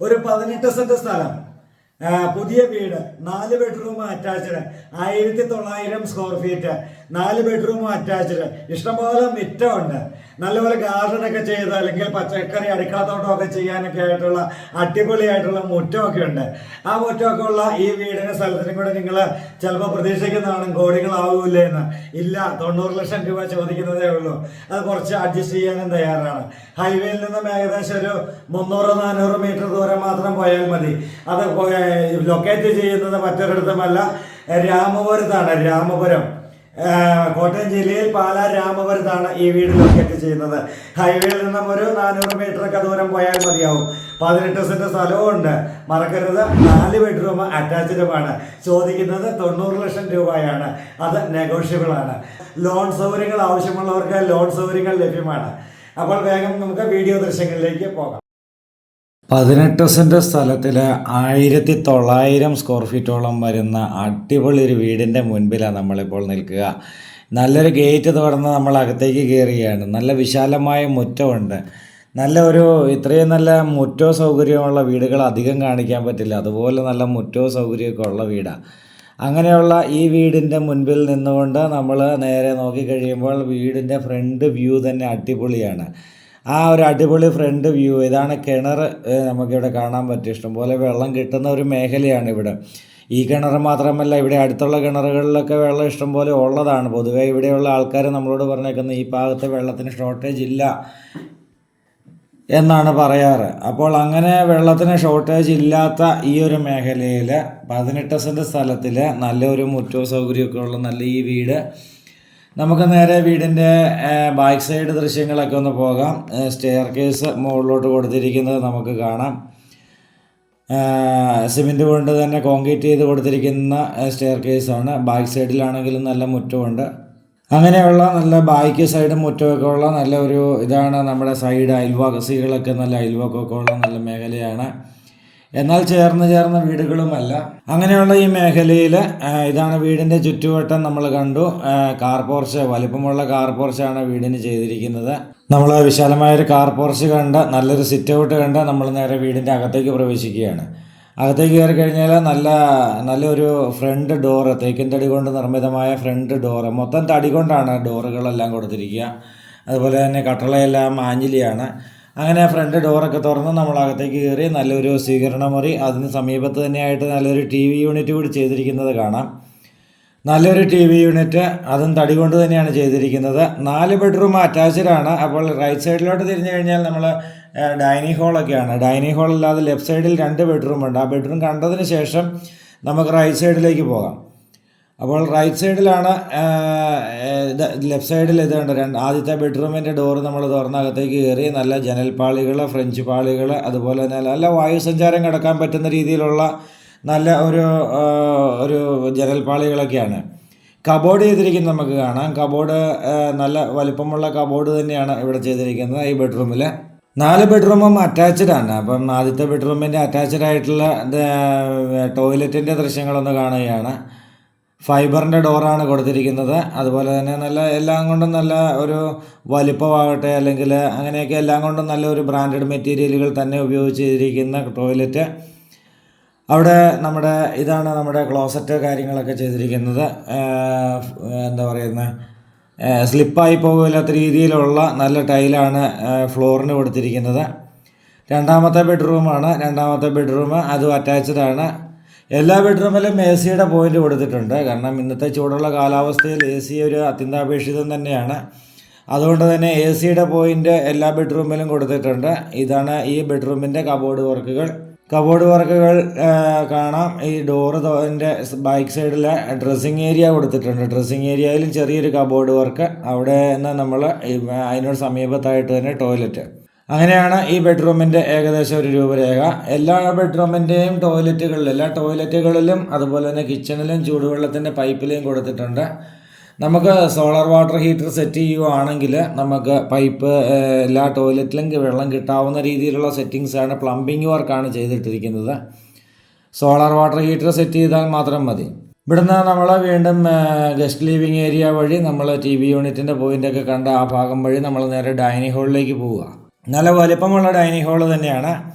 ഒരു പതിനെട്ട് സെന്റ് സ്ഥലം. പുതിയ വീട് നാല് ബെഡ്റൂം അറ്റാച്ച്ഡ് ആയിരത്തി തൊള്ളായിരം സ്ക്വയർ ഫീറ്റ് നാല് ബെഡ്റൂം അറ്റാച്ച്ഡ് ഇഷ്ടംപോലെ മിറ്റമുണ്ട്. നല്ലപോലെ ഗാർഡനൊക്കെ ചെയ്ത് അല്ലെങ്കിൽ പച്ചക്കറി അടുക്കളത്തോട്ടമൊക്കെ ചെയ്യാനൊക്കെ ആയിട്ടുള്ള അടിപൊളിയായിട്ടുള്ള മുറ്റമൊക്കെ ഉണ്ട്. ആ മുറ്റമൊക്കെ ഉള്ള ഈ വീടിന് സ്ഥലത്തിനും കൂടെ നിങ്ങൾ ചിലപ്പോൾ പ്രതീക്ഷിക്കുന്നതാണ് കോടികളാവൂലേ എന്ന്. ഇല്ല തൊണ്ണൂറ് ലക്ഷം രൂപ ചോദിക്കുന്നതേ ഉള്ളൂ. അത് കുറച്ച് അഡ്ജസ്റ്റ് ചെയ്യാനും തയ്യാറാണ്. ഹൈവേയിൽ നിന്നും ഏകദേശം ഒരു മുന്നൂറ് നാനൂറ് മീറ്റർ ദൂരം മാത്രം പോയാൽ മതി. അത് ലൊക്കേറ്റ് ചെയ്യുന്നത് മറ്റൊരിടത്തുമല്ല. രാമപുരത്താണ് രാമപുരം. കോട്ടയം ജില്ലയിൽ പാലാ രാമപുരത്താണ് ഈ വീട് ലൊക്കേറ്റ് ചെയ്യുന്നത്. ഹൈവേയിൽ നിന്നും ഒരു നാനൂറ് മീറ്റർ ഒക്കെ ദൂരം പോയാൽ മതിയാവും. പതിനെട്ട് സെന്റ് സ്ഥലവും ഉണ്ട് മറക്കരുത്. നാല് ബെഡ്റൂം അറ്റാച്ച്ഡുമാണ് ചോദിക്കുന്നത് തൊണ്ണൂറ് ലക്ഷം രൂപയാണ്. അത് നെഗോഷ്യബിൾ ആണ്. ലോൺ സൗകര്യങ്ങൾ ആവശ്യമുള്ളവർക്ക് ലോൺ സൗകര്യങ്ങൾ ലഭ്യമാണ്. അപ്പോൾ വേഗം നമുക്ക് വീഡിയോ ദൃശ്യങ്ങളിലേക്ക് പോകാം. പതിനെട്ട് സെന്റ് സ്ഥലത്തിൽ ആയിരത്തി തൊള്ളായിരം സ്ക്വയർ ഫീറ്റോളം വരുന്ന അടിപൊളി ഒരു വീടിന്റെ മുൻപിലാണ് നമ്മളിപ്പോൾ നിൽക്കുക. നല്ലൊരു ഗേറ്റ് തുറന്ന് നമ്മൾ അകത്തേക്ക് കയറുകയാണ് നല്ല വിശാലമായ മുറ്റമുണ്ട്. നല്ല ഒരു ഇത്രയും നല്ല മുറ്റോ സൗകര്യമുള്ള വീടുകൾ അധികം കാണിക്കാൻ പറ്റില്ല. അതുപോലെ നല്ല മുറ്റോ സൗകര്യമൊക്കെ ഉള്ള വീടാണ് അങ്ങനെയുള്ള ഈ വീടിന്റെ മുൻപിൽ നിന്നുകൊണ്ട് നമ്മൾ നേരെ നോക്കിക്കഴിയുമ്പോൾ വീടിന്റെ ഫ്രണ്ട് വ്യൂ തന്നെ അടിപൊളിയാണ്. ആ ഒരു അടിപൊളി ഫ്രണ്ട് വ്യൂ ഇതാണ് കിണർ നമുക്കിവിടെ കാണാൻ പറ്റും. ഇഷ്ടംപോലെ വെള്ളം കിട്ടുന്ന ഒരു മേഖലയാണ് ഇവിടെ. ഈ കിണർ മാത്രമല്ല ഇവിടെ അടുത്തുള്ള കിണറുകളിലൊക്കെ വെള്ളം ഇഷ്ടംപോലെ ഉള്ളതാണ്. പൊതുവേ ഇവിടെയുള്ള ആൾക്കാർ നമ്മളോട് പറഞ്ഞേക്കുന്നത് ഈ ഭാഗത്ത് വെള്ളത്തിന് ഷോർട്ടേജ് ഇല്ല എന്നാണ് പറയാറ്. അപ്പോൾ അങ്ങനെ വെള്ളത്തിന് ഷോർട്ടേജ് ഇല്ലാത്ത ഈ ഒരു മേഖലയിൽ പതിനെട്ട് സെന്റ് സ്ഥലത്തിൽ നല്ലൊരു മുറ്റോ സൗകര്യമൊക്കെ ഉള്ള നല്ല ഈ വീട് നമുക്ക് നേരെ വീടിന്റെ ബാക്ക് സൈഡ് ദൃശ്യങ്ങളൊക്കെ ഒന്ന് പോകാം. സ്റ്റെയർ കേസ് മുകളിലോട്ട് കൊടുത്തിരിക്കുന്നത് നമുക്ക് കാണാം. സിമെന്റ് കൊണ്ട് തന്നെ കോൺക്രീറ്റ് ചെയ്ത് കൊടുത്തിരിക്കുന്ന സ്റ്റെയർ കേസാണ് ബാക്ക് സൈഡിലാണെങ്കിലും നല്ല മുറ്റമുണ്ട്. അങ്ങനെയുള്ള നല്ല ബാക്ക് സൈഡും മുറ്റമൊക്കെ ഉള്ള നല്ല ഒരു ഇതാണ് നമ്മുടെ സൈഡ് അയൽവാസികളൊക്കെ നല്ല അയൽവക്കമൊക്കെ ഉള്ള നല്ല മേഖലയാണ്. എന്നാൽ ചേർന്ന് ചേർന്ന വീടുകളുമല്ല. അങ്ങനെയുള്ള ഈ മേഖലയിൽ ഇതാണ് വീടിന്റെ ചുറ്റുവട്ടം നമ്മൾ കണ്ടു. കാർ പോർച്ച് വലിപ്പമുള്ള കാർ പോർച്ചാണ് വീടിന് ചെയ്തിരിക്കുന്നത്. നമ്മൾ വിശാലമായൊരു കാർ പോർച്ച് കണ്ട് നല്ലൊരു സിറ്റ് ഔട്ട് കണ്ട് നമ്മൾ നേരെ വീടിന്റെ അകത്തേക്ക് പ്രവേശിക്കുകയാണ്. അകത്തേക്ക് കയറി കഴിഞ്ഞാൽ നല്ല നല്ലൊരു ഫ്രണ്ട് ഡോറ് തേക്കിൻ തടി കൊണ്ട് നിർമ്മിതമായ ഫ്രണ്ട് ഡോറ് മൊത്തം തടി കൊണ്ടാണ് ഡോറുകളെല്ലാം കൊടുത്തിരിക്കുക. അതുപോലെ തന്നെ കട്ടളയെല്ലാം ആഞ്ഞിലിയാണ്. അങ്ങനെ ഫ്രണ്ട് ഡോറൊക്കെ തുറന്ന് നമ്മൾ അകത്തേക്ക് കയറി നല്ലൊരു സ്വീകരണ മുറി അതിന് സമീപത്ത് തന്നെയായിട്ട് നല്ലൊരു ടി വി യൂണിറ്റ് കൂടി ചെയ്തിരിക്കുന്നത് കാണാം. നല്ലൊരു ടി വി യൂണിറ്റ് അതും തടി കൊണ്ട് തന്നെയാണ് ചെയ്തിരിക്കുന്നത്. നാല് ബെഡ്റൂം അറ്റാച്ച്ഡ് ആണ് അപ്പോൾ റൈറ്റ് സൈഡിലോട്ട് തിരിഞ്ഞു കഴിഞ്ഞാൽ നമ്മൾ ഡൈനിങ് ഹാളൊക്കെയാണ് ഡൈനിങ് ഹാൾ അല്ലാതെ ലെഫ്റ്റ് സൈഡിൽ രണ്ട് ബെഡ്റൂം ഉണ്ട്. ആ ബെഡ്റൂം കണ്ടതിന് ശേഷം നമുക്ക് റൈറ്റ് സൈഡിലേക്ക് പോകാം. അപ്പോൾ റൈറ്റ് സൈഡിലാണ് ലെഫ്റ്റ് സൈഡിൽ ഇതുണ്ട് രണ്ട് ആദ്യത്തെ ബെഡ്റൂമിന്റെ ഡോറ് നമ്മൾ തുറന്നകത്തേക്ക് കയറി നല്ല ജനൽപ്പാളികൾ ഫ്രഞ്ച് പാളികൾ അതുപോലെ തന്നെ നല്ല വായുസഞ്ചാരം കിടക്കാൻ പറ്റുന്ന രീതിയിലുള്ള നല്ല ഒരു ഒരു ജനൽപ്പാളികളൊക്കെയാണ് കബോർഡ് ചെയ്തിരിക്കുന്നത് നമുക്ക് കാണാം. കബോർഡ് നല്ല വലിപ്പമുള്ള കബോർഡ് തന്നെയാണ് ഇവിടെ ചെയ്തിരിക്കുന്നത് ഈ ബെഡ്റൂമിൽ നാല് ബെഡ്റൂമും അറ്റാച്ച്ഡ് ആണ്. അപ്പം ആദ്യത്തെ ബെഡ്റൂമിന്റെ അറ്റാച്ച്ഡ് ആയിട്ടുള്ള ടോയ്ലറ്റിന്റെ ദൃശ്യങ്ങളൊന്ന് കാണുകയാണ്. ഫൈബറിന്റെ ഡോറാണ് കൊടുത്തിരിക്കുന്നത്. അതുപോലെ തന്നെ നല്ല എല്ലാം കൊണ്ടും നല്ല ഒരു വലിപ്പമാകട്ടെ അല്ലെങ്കിൽ അങ്ങനെയൊക്കെ എല്ലാം കൊണ്ടും നല്ല ഒരു ബ്രാൻഡഡ് മെറ്റീരിയലുകൾ തന്നെ ഉപയോഗിച്ച് ചെയ്തിരിക്കുന്ന ടോയ്ലറ്റ്. അവിടെ നമ്മുടെ ഇതാണ് നമ്മുടെ ക്ലോസറ്റ് കാര്യങ്ങളൊക്കെ ചെയ്തിരിക്കുന്നത്. എന്താ പറയുന്നത് സ്ലിപ്പായി പോകില്ലാത്ത രീതിയിലുള്ള നല്ല ടൈലാണ് ഫ്ലോറിന് കൊടുത്തിരിക്കുന്നത്. രണ്ടാമത്തെ ബെഡ്റൂമാണ്. രണ്ടാമത്തെ ബെഡ്റൂം അതും അറ്റാച്ച്ഡാണ്. എല്ലാ ബെഡ്റൂമിലും എ സിയുടെ പോയിന്റ് കൊടുത്തിട്ടുണ്ട്. കാരണം ഇന്നത്തെ ചൂടുള്ള കാലാവസ്ഥയിൽ എ സി ഒരു അത്യന്താപേക്ഷിതം തന്നെയാണ്. അതുകൊണ്ട് തന്നെ എ സിയുടെ പോയിന്റ് എല്ലാ ബെഡ്റൂമിലും കൊടുത്തിട്ടുണ്ട്. ഇതാണ് ഈ ബെഡ്റൂമിന്റെ കബോർഡ് വർക്കുകൾ. കബോർഡ് വർക്കുകൾ കാണാം. ഈ ഡോറ് ന്റെ ബാക്ക് സൈഡിൽ ഡ്രസ്സിങ് ഏരിയ കൊടുത്തിട്ടുണ്ട്. ഡ്രസ്സിങ് ഏരിയയിലും ചെറിയൊരു കബോർഡ് വർക്ക്. അവിടെ നിന്ന് നമ്മൾ അതിനോട് സമീപത്തായിട്ട് തന്നെ ടോയ്ലറ്റ്. അങ്ങനെയാണ് ഈ ബെഡ്റൂമിന്റെ ഏകദേശം ഒരു രൂപരേഖ. എല്ലാ ബെഡ്റൂമിന്റെയും ടോയ്ലറ്റുകളിലും എല്ലാ ടോയ്ലറ്റുകളിലും അതുപോലെ തന്നെ കിച്ചണിലും ചൂടുവെള്ളത്തിന്റെ പൈപ്പിലെയും കൊടുത്തിട്ടുണ്ട്. നമുക്ക് സോളാർ വാട്ടർ ഹീറ്റർ സെറ്റ് ചെയ്യുവാണെങ്കിൽ നമുക്ക് പൈപ്പ് എല്ലാ ടോയ്ലറ്റിലും വെള്ളം കിട്ടാവുന്ന രീതിയിലുള്ള സെറ്റിങ്സാണ് പ്ലംബിംഗ് വർക്കാണ് ചെയ്തിട്ടിരിക്കുന്നത്. സോളാർ വാട്ടർ ഹീറ്റർ സെറ്റ് ചെയ്താൽ മാത്രം മതി. ഇവിടുന്ന് നമ്മൾ വീണ്ടും ഗസ്റ്റ് ലിവിങ് ഏരിയ വഴി നമ്മൾ ടി വി യൂണിറ്റിന്റെ പോയിന്റൊക്കെ കണ്ട ആ ഭാഗം വഴി നമ്മൾ നേരെ ഡൈനിങ് ഹാളിലേക്ക് പോവുക. നല്ല വലിപ്പമുള്ള ഡൈനിങ് ഹാൾ തന്നെയാണ്.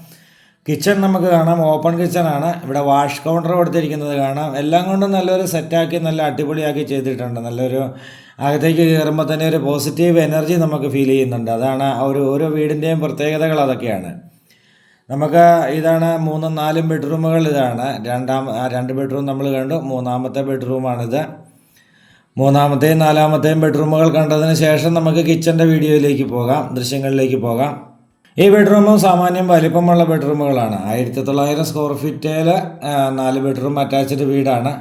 കിച്ചൺ നമുക്ക് കാണാം. ഓപ്പൺ കിച്ചണാണ് ഇവിടെ വാഷ് കൗണ്ടർ കൊടുത്തിരിക്കുന്നത് കാണാം. എല്ലാം കൊണ്ടും നല്ലൊരു സെറ്റാക്കി നല്ല അടിപൊളിയാക്കി ചെയ്തിട്ടുണ്ട്. നല്ലൊരു അകത്തേക്ക് കയറുമ്പോൾ തന്നെ ഒരു പോസിറ്റീവ് എനർജി നമുക്ക് ഫീൽ ചെയ്യുന്നുണ്ട്. അതാണ് ഒരു ഓരോ വീടിന്റെയും പ്രത്യേകതകൾ അതൊക്കെയാണ്. നമുക്ക് ഇതാണ് മൂന്നും നാലും ബെഡ്റൂമുകൾ ഇതാണ്. രണ്ടാം രണ്ട് ബെഡ്റൂം നമ്മൾ കണ്ടു. മൂന്നാമത്തെ ബെഡ്റൂമാണിത് മൂന്നാമത്തെയും നാലാമത്തെയും ബെഡ്റൂമുകൾ കണ്ടതിന് ശേഷം നമുക്ക് കിച്ചന്റെ വീഡിയോയിലേക്ക് പോകാം ദൃശ്യങ്ങളിലേക്ക് പോകാം. ഈ ബെഡ്റൂമും സാമാന്യം വലിപ്പമുള്ള ബെഡ്റൂമുകളാണ്. ആയിരത്തി തൊള്ളായിരം സ്ക്വയർ ഫീറ്റിൽ നാല് ബെഡ്റൂം അറ്റാച്ച്ഡ് വീടാണ്.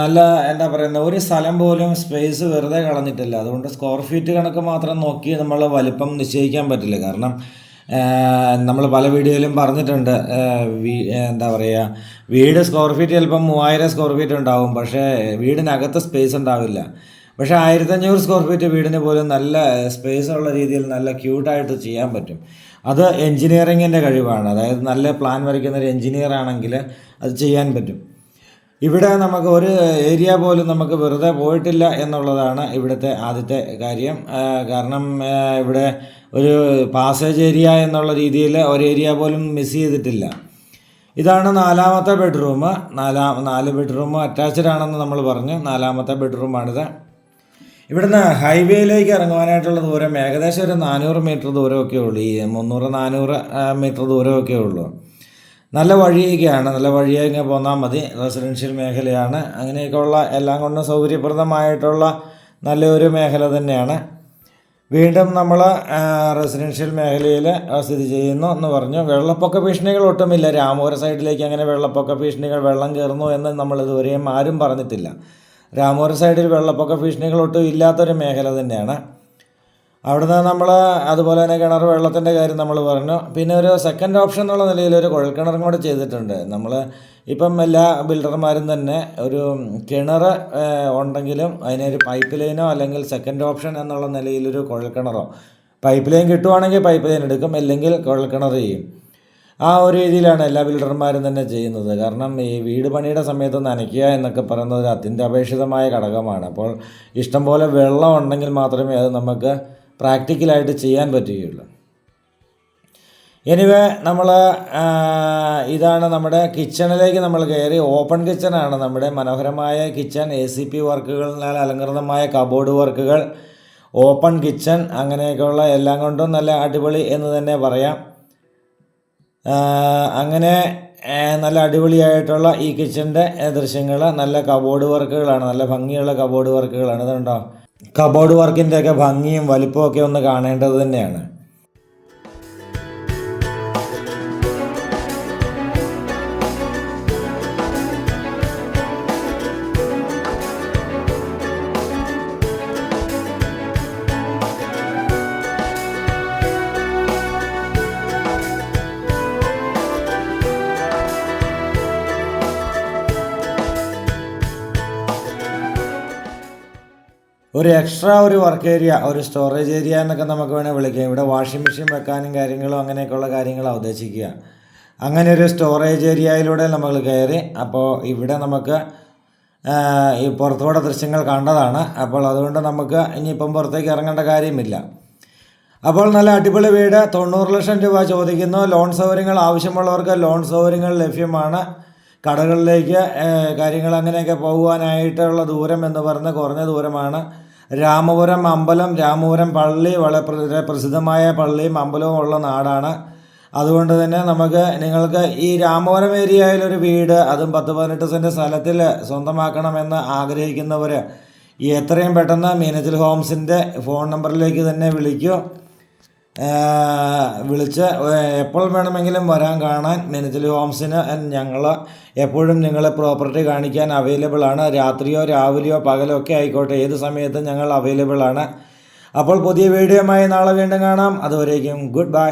നല്ല എന്താ പറയുന്നത് ഒരു സ്ഥലം പോലും സ്പേസ് വെറുതെ കളഞ്ഞിട്ടില്ല. അതുകൊണ്ട് സ്ക്വയർ ഫീറ്റ് കണക്ക് മാത്രം നോക്കി നമ്മൾ വലിപ്പം നിശ്ചയിക്കാൻ പറ്റില്ല. കാരണം നമ്മൾ പല വീഡിയോയിലും പറഞ്ഞിട്ടുണ്ട്. എന്താ പറയുക വീട് സ്ക്വയർ ഫീറ്റ് ചിലപ്പം മൂവായിരം സ്ക്വയർ ഫീറ്റ് ഉണ്ടാവും. പക്ഷേ വീടിനകത്ത് സ്പേസ് ഉണ്ടാവില്ല. പക്ഷേ ആയിരത്തഞ്ഞൂറ് സ്ക്വയർ ഫീറ്റ് വീടിന് പോലും നല്ല സ്പേസ് ഉള്ള രീതിയിൽ നല്ല ക്യൂട്ടായിട്ട് ചെയ്യാൻ പറ്റും. അത് എൻജിനീയറിങ്ങിന്റെ കഴിവാണ്. അതായത് നല്ല പ്ലാൻ വരയ്ക്കുന്ന ഒരു എൻജിനീയർ ആണെങ്കിൽ അത് ചെയ്യാൻ പറ്റും. ഇവിടെ നമുക്ക് ഒരു ഏരിയ പോലും നമുക്ക് വെറുതെ പോയിട്ടില്ല എന്നുള്ളതാണ് ഇവിടുത്തെ ആദ്യത്തെ കാര്യം. കാരണം ഇവിടെ ഒരു പാസേജ് ഏരിയ എന്നുള്ള രീതിയിൽ ഒരു ഏരിയ പോലും മിസ് ചെയ്തിട്ടില്ല. ഇതാണ് നാലാമത്തെ ബെഡ്റൂം നാലാ നാല് ബെഡ്റൂം അറ്റാച്ച്ഡ് ആണെന്ന് നമ്മൾ പറഞ്ഞു. നാലാമത്തെ ബെഡ്റൂമാണിത് ഇവിടുന്ന് ഹൈവേയിലേക്ക് ഇറങ്ങുവാനായിട്ടുള്ള ദൂരം ഏകദേശം ഒരു നാനൂറ് മീറ്റർ ദൂരമൊക്കെ ഉള്ളൂ. ഈ മുന്നൂറ് നാനൂറ് മീറ്റർ ദൂരമൊക്കെ ഉള്ളൂ. നല്ല വഴിയൊക്കെയാണ്. നല്ല വഴിയൊക്കെ പോന്നാൽ മതി. റെസിഡൻഷ്യൽ മേഖലയാണ്. അങ്ങനെയൊക്കെയുള്ള എല്ലാം കൊണ്ടും സൗകര്യപ്രദമായിട്ടുള്ള നല്ലൊരു മേഖല തന്നെയാണ്. വീണ്ടും നമ്മൾ റെസിഡൻഷ്യൽ മേഖലയിൽ സ്ഥിതി ചെയ്യുന്നു എന്ന് പറഞ്ഞു. വെള്ളപ്പൊക്ക ഭീഷണികൾ ഒട്ടുമില്ല. രാമപുരം സൈഡിലേക്ക് അങ്ങനെ വെള്ളപ്പൊക്ക ഭീഷണികൾ വെള്ളം കയറുന്നു എന്ന് നമ്മൾ ഇതുവരെയും ആരും പറഞ്ഞിട്ടില്ല. രാമപുരം സൈഡിൽ വെള്ളപ്പൊക്ക ഭീഷണികൾ ഒട്ടും ഇല്ലാത്തൊരു മേഖല തന്നെയാണ്. അവിടുന്ന് നമ്മൾ അതുപോലെ തന്നെ കിണർ വെള്ളത്തിന്റെ കാര്യം നമ്മൾ പറഞ്ഞു. പിന്നെ ഒരു സെക്കൻഡ് ഓപ്ഷൻ എന്നുള്ള നിലയിൽ ഒരു കുഴൽക്കിണറും കൂടെ ചെയ്തിട്ടുണ്ട്. നമ്മൾ ഇപ്പം എല്ലാ ബിൽഡർമാരും തന്നെ ഒരു കിണർ ഉണ്ടെങ്കിലും അതിനൊരു പൈപ്പ് ലൈനോ അല്ലെങ്കിൽ സെക്കൻഡ് ഓപ്ഷൻ എന്നുള്ള നിലയിലൊരു കുഴൽക്കിണറോ പൈപ്പ് ലൈൻ കിട്ടുവാണെങ്കിൽ പൈപ്പ് ലൈൻ എടുക്കും. അല്ലെങ്കിൽ കുഴൽക്കിണർ ചെയ്യും. ആ ഒരു രീതിയിലാണ് എല്ലാ ബിൽഡർമാരും തന്നെ ചെയ്യുന്നത്. കാരണം ഈ വീട് പണിയുടെ സമയത്ത് നനയ്ക്കുക എന്നൊക്കെ പറയുന്നത് ഒരു അത്യന്താപേക്ഷിതമായ ഘടകമാണ്. അപ്പോൾ ഇഷ്ടംപോലെ വെള്ളം ഉണ്ടെങ്കിൽ മാത്രമേ അത് നമുക്ക് പ്രാക്ടിക്കലായിട്ട് ചെയ്യാൻ പറ്റുകയുള്ളൂ. എനിവേ നമ്മൾ ഇതാണ് നമ്മുടെ കിച്ചണിലേക്ക് നമ്മൾ കയറി. ഓപ്പൺ കിച്ചണാണ് നമ്മുടെ മനോഹരമായ കിച്ചൺ. എ സി പി വർക്കുകളിനാൽ അലങ്കൃതമായ കബോർഡ് വർക്കുകൾ ഓപ്പൺ കിച്ചൺ അങ്ങനെയൊക്കെയുള്ള എല്ലാം കൊണ്ടും നല്ല അടിപൊളി എന്ന് തന്നെ പറയാം. അങ്ങനെ നല്ല അടിപൊളിയായിട്ടുള്ള ഈ കിച്ചന്റെ ദൃശ്യങ്ങൾ നല്ല കബോർഡ് വർക്കുകളാണ് നല്ല ഭംഗിയുള്ള കബോർഡ് വർക്കുകളാണ്. ഇതുണ്ടോ? കബോർഡ് വർക്കിന്റെയൊക്കെ ഭംഗിയും വലിപ്പമൊക്കെ ഒന്ന് കാണേണ്ടത് തന്നെയാണ്. ഒരു എക്സ്ട്രാ ഒരു വർക്ക് ഏരിയ ഒരു സ്റ്റോറേജ് ഏരിയ എന്നൊക്കെ നമുക്ക് വേണേൽ വിളിക്കാം. ഇവിടെ വാഷിംഗ് മെഷീൻ വെക്കാനും കാര്യങ്ങളും അങ്ങനെയൊക്കെയുള്ള കാര്യങ്ങളാണ് ഉദ്ദേശിക്കുക. അങ്ങനെ ഒരു സ്റ്റോറേജ് ഏരിയയിലൂടെ നമ്മൾ കയറി അപ്പോൾ ഇവിടെ നമുക്ക് ഈ പുറത്തുകൂടെ ദൃശ്യങ്ങൾ കണ്ടതാണ്. അപ്പോൾ അതുകൊണ്ട് നമുക്ക് ഇനിയിപ്പം പുറത്തേക്ക് ഇറങ്ങേണ്ട കാര്യമില്ല. അപ്പോൾ നല്ല അടിപൊളി വീട് തൊണ്ണൂറ് ലക്ഷം രൂപ ചോദിക്കുന്നു. ലോൺ സൗകര്യങ്ങൾ ആവശ്യമുള്ളവർക്ക് ലോൺ സൗകര്യങ്ങൾ ലഭ്യമാണ്. കടകളിലേക്ക് കാര്യങ്ങൾ അങ്ങനെയൊക്കെ പോകുവാനായിട്ടുള്ള ദൂരം എന്ന് പറഞ്ഞ് കുറഞ്ഞ ദൂരമാണ്. രാമപുരം അമ്പലം രാമപുരം പള്ളി വളരെ പ്ര- പ്രസിദ്ധമായ പള്ളിയും അമ്പലവും ഉള്ള നാടാണ്. അതുകൊണ്ട് തന്നെ നമുക്ക് നിങ്ങൾക്ക് ഈ രാമപുരം ഏരിയയിലൊരു വീട് അതും പത്ത് പതിനെട്ട് സെന്റ് സ്ഥലത്തിൽ സ്വന്തമാക്കണമെന്ന് ആഗ്രഹിക്കുന്നവർ എത്രയും പെട്ടെന്ന് മീനച്ചിൽ ഹോംസിന്റെ ഫോൺ നമ്പറിലേക്ക് തന്നെ വിളിക്കൂ. വിളിച്ച് എപ്പോൾ വേണമെങ്കിലും വരാൻ കാണാൻ മീനച്ചിൽ ഹോംസിന് ഞങ്ങൾ എപ്പോഴും നിങ്ങളെ പ്രോപ്പർട്ടി കാണിക്കാൻ അവൈലബിൾ ആണ്. രാത്രിയോ രാവിലെയോ പകലോ ഒക്കെ ആയിക്കോട്ടെ. ഏത് സമയത്തും ഞങ്ങൾ അവൈലബിൾ ആണ്. അപ്പോൾ പുതിയ വീഡിയോയുമായി നാളെ വീണ്ടും കാണാം. അതുവരേക്കും ഗുഡ് ബൈ